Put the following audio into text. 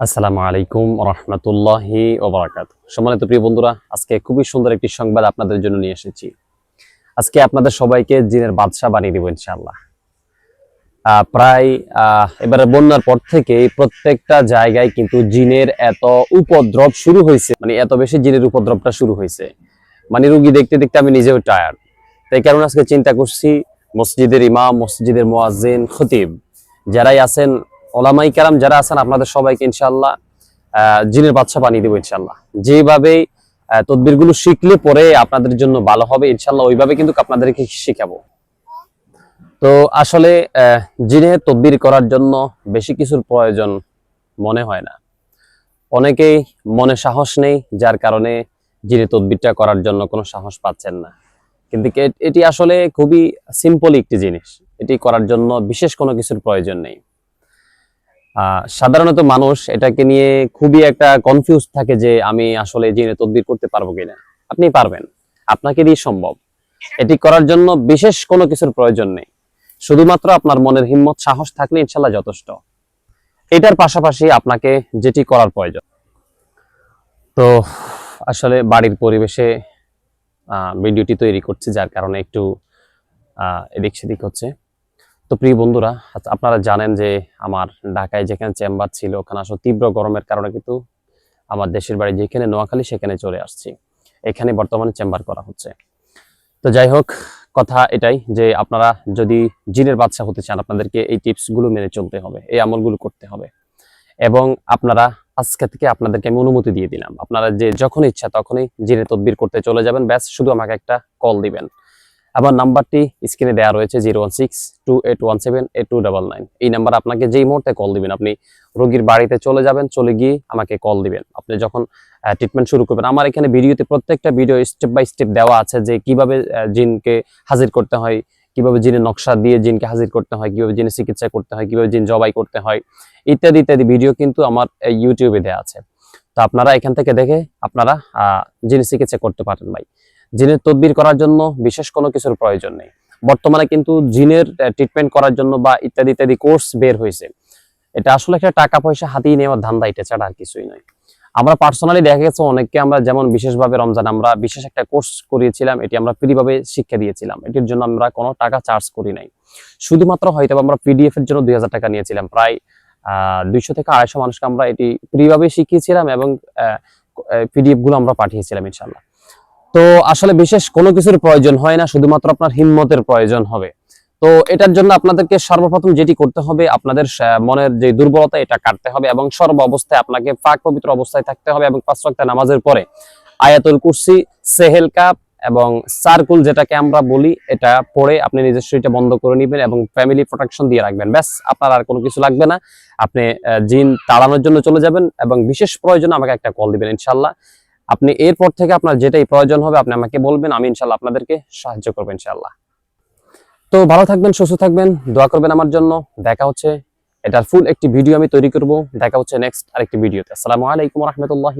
আসসালামু আলাইকুম রহমতুল্লাহি ওবরাকাত। সম্মানিত প্রিয় বন্ধুরা আজকে খুবই সুন্দর একটি সংবাদ আপনাদের জন্য নিয়ে এসেছি। আজকে আপনাদের সবাইকে জিনের বাদশা বানিয়ে দিব ইনশাআল্লাহ। আহ, প্রায় এবারে বন্যার পর থেকে প্রত্যেকটা জায়গায় কিন্তু জিনের এত উপদ্রব শুরু হয়েছে। মানে এত বেশি জিনের উপদ্রবটা শুরু হয়েছে। মানে রুগী দেখতে দেখতে আমি নিজেও টায়ার্ড তাই কারণ আজকে চিন্তা করছি মসজিদের ইমাম মসজিদের মোয়াজ্জিন খতিব যারাই আছেন ওলামাই কারাম যারা আছেন, আপনাদের সবাইকে ইনশাল্লাহ জিনের বাদশা বানিয়ে দেবো ইনশাল্লাহ যেভাবে তদবিরগুলো শিখলে পরে আপনাদের জন্য ভালো হবে ইনশাল্লাহ ওইভাবে কিন্তু আপনাদেরকে শিখাবো। তো আসলে জিনের তদবির করার জন্য বেশি কিছুর প্রয়োজন মনে হয় না। অনেকেই মনে সাহস নেই, যার কারণে জিনে তদবিরটা করার জন্য কোনো সাহস পাচ্ছেন না। কিন্তু এটি আসলে খুবই সিম্পল একটি জিনিস। এটি করার জন্য বিশেষ কোনো কিছুর প্রয়োজন নেই। সাধারণত মানুষ এটাকে নিয়ে খুবই একটা কনফিউজ থাকে যে আমি আসলে জিনে তদবির করতে পারব কিনা। আপনি পারবেন। আপনাকে দিয়ে সম্ভব। এটি করার জন্য বিশেষ কোনো কিছুর প্রয়োজন নেই। শুধুমাত্র আপনার মনের হিম্মত, সাহস থাকলে ইনশাল্লাহ যথেষ্ট। এটার পাশাপাশি আপনাকে যেটি করার প্রয়োজন। তো আসলে বাড়ির পরিবেশে ভিডিওটি তৈরি করছি যার কারণে একটু এদিক সেদিক হচ্ছে। তো প্রিয় বন্ধুরা আচ্ছা, আপনারা জানেন যে আমার ঢাকায় যেখানে চেম্বার ছিল ওখানে আসলে তীব্র গরমের কারণে কিন্তু আমার দেশের বাড়ি যেখানে নোয়াখালী সেখানে চলে আসছি। এখানে বর্তমানে চেম্বার করা হচ্ছে। তো যাই হোক কথা এটাই যে আপনারা যদি জিনের বাদশা হতে চান আপনাদেরকে এই টিপসগুলো মেনে চলতে হবে এই আমলগুলো করতে হবে। এবং আপনারা আজকে থেকে আপনাদেরকে আমি অনুমতি দিয়ে দিলাম। আপনারা যে যখন ইচ্ছা তখনই জিনের তদবির করতে চলে যাবেন। ব্যাস শুধু আমাকে একটা কল দিবেন। আমার নাম্বারটি স্ক্রিনে দেওয়া রয়েছে zero one six two eight one seven eight two double nine. এই নাম্বার আপনাকে যেই মুহূর্তে কল দিবেন, আপনি রোগীর বাড়িতে চলে যাবেন, চলে গিয়ে আমাকে কল দিবেন। আপনি যখন ট্রিটমেন্ট শুরু করবেন, আমার এখানে ভিডিওতে প্রত্যেকটা ভিডিও স্টেপ বাই স্টেপ দেওয়া আছে যে কীভাবে জিনকে হাজির করতে হয়, কীভাবে জিনের নকশা দিয়ে জিনকে হাজির করতে হয়, কীভাবে জিনের চিকিৎসা করতে হয়, কীভাবে জিন জবাই করতে হয়, ইত্যাদি ইত্যাদি ভিডিও কিন্তু আমার ইউটিউবে দেওয়া আছে। তো আপনারা এখান থেকে দেখে আপনারা জিনের চিকিৎসা করতে পারেন ভাই। জিনের তদবির করার জন্য বিশেষ কোনো কিছুর প্রয়োজন নেই। বর্তমানে কিন্তু জিনের ট্রিটমেন্ট করার জন্য বা ইত্যাদি ইত্যাদি কোর্স বের হয়েছে। এটা আসলে একটা টাকা পয়সা হাতিয়ে নেওয়ার ধান্দা, এটা ছাড়া আর কিছুই নয়। আমরা পার্সোনালি দেখা গেছে অনেককে আমরা যেমন বিশেষভাবে রমজান, আমরা বিশেষ একটা কোর্স করিয়েছিলাম, এটি আমরা ফ্রিভাবে শিক্ষা দিয়েছিলাম। এটির জন্য আমরা কোনো টাকা চার্জ করি নাই। শুধুমাত্র হয়তো আমরা পিডিএফ এর জন্য দুই হাজার টাকা নিয়েছিলাম। প্রায় দুইশো থেকে আড়াইশো মানুষকে আমরা এটি ফ্রিভাবে শিখিয়েছিলাম এবং পিডিএফগুলো আমরা পাঠিয়েছিলাম ইনশাল্লাহ তো আসলে বিশেষ কোনো কিছুর প্রয়োজন হয় না, শুধুমাত্র আপনার হিম্মতের প্রয়োজন হবে। তো এটার জন্য আপনাদেরকে সর্বপ্রথম যেটি করতে হবে, আপনাদের মনের যে দুর্বলতা, এটা কাটতে হবে এবং সর্ব অবস্থায় আপনাকে পাক পবিত্র অবস্থায় থাকতে হবে এবং পাঁচ ওয়াক্ত নামাজের পরে আয়াতুল কুরসি, সেহেল কাপ এবং সার্কুল যেটাকে আমরা বলি, এটা পড়ে আপনি নিজের শরীরটা বন্ধ করে নেবেন এবং ফ্যামিলি প্রোটেকশন দিয়ে রাখবেন। ব্যাস, আপনার আর কোনো কিছু লাগবে না। আপনি জিন তাড়ানোর জন্য চলে যাবেন এবং বিশেষ প্রয়োজনে আমাকে একটা কল দিবেন ইনশাল্লাহ আপনি এরপর থেকে আপনার যেটাই প্রয়োজন হবে, আপনি আমাকে বলবেন, আমি ইনশাল্লাহ আপনাদেরকে সাহায্য করব ইনশাল্লাহ। তো ভালো থাকবেন, সুস্থ থাকবেন, দোয়া করবেন আমার জন্য। দেখা হচ্ছে, এটার ফুল একটি ভিডিও আমি তৈরি করব। দেখা হচ্ছে নেক্সট আরেকটি ভিডিওতে আসসালামু আলাইকুম রহমতুল্লাহ